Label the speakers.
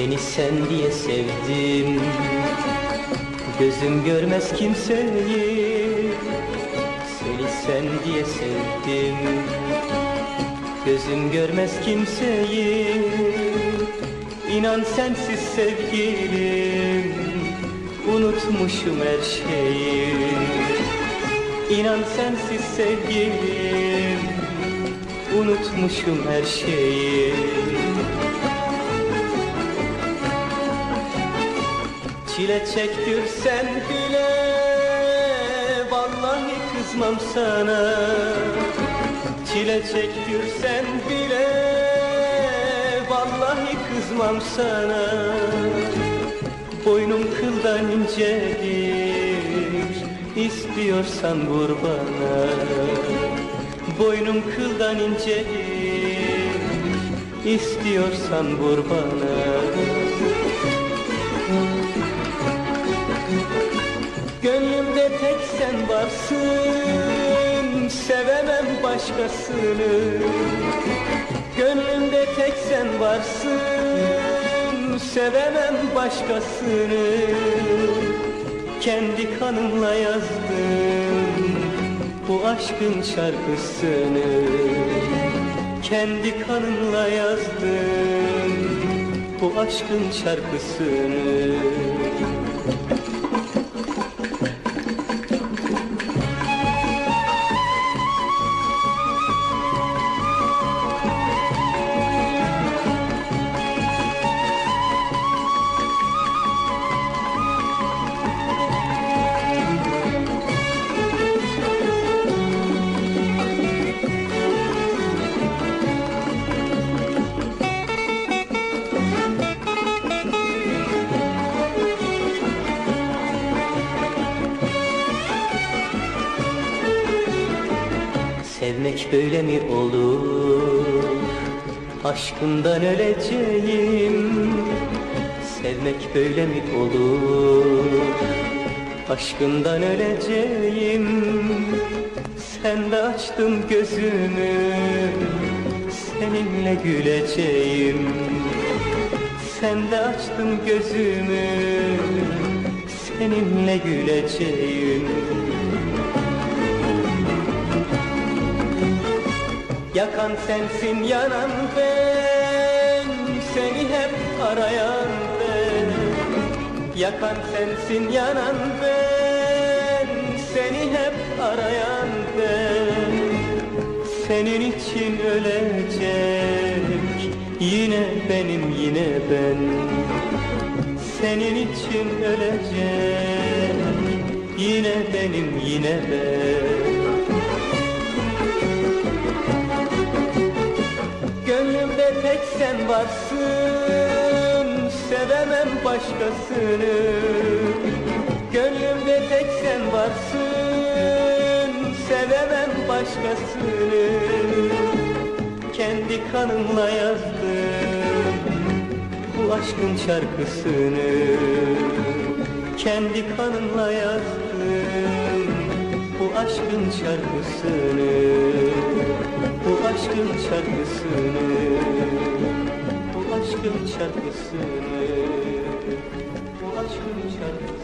Speaker 1: Seni sen diye sevdim. Gözüm görmez kimseyi. Seni sen diye sevdim. Gözüm görmez kimseyi. İnan sensiz sevgilim. Unutmuşum her şeyi. İnan sensiz sevgilim. Unutmuşum her şeyi Çile çektirsen bile Vallahi kızmam sana. Çile çektirsen bile Vallahi kızmam sana. Boynum kıldan incedir İstiyorsan vur bana. Boynum kıldan incedir İstiyorsan vur bana varsın Sevemem başkasını. Gönlümde tek sen varsın Sevemem başkasını. Kendi kanımla yazdım Bu aşkın şarkısını. Kendi kanımla yazdım Bu aşkın şarkısını Sevmek böyle mi olur? Aşkından öleceğim Sevmek böyle mi olur? Aşkından öleceğim Sen de açtın gözümü Seninle güleceğim Sen de açtın gözümü Seninle güleceğim Yakan sensin yanan ben. Seni hep arayan ben. Yakan sensin yanan ben. Seni hep arayan ben. Senin için ölecek. Yine benim yine ben. Senin için ölecek. Yine benim yine ben varsın Sevemem başkasını. Gönlümde tek sen varsın Sevemem başkasını. Kendi kanımla yazdım Bu aşkın şarkısını. Kendi kanımla yazdım Bu aşkın şarkısını. Bu aşkın şarkısını şarkısını. Bu şarkısını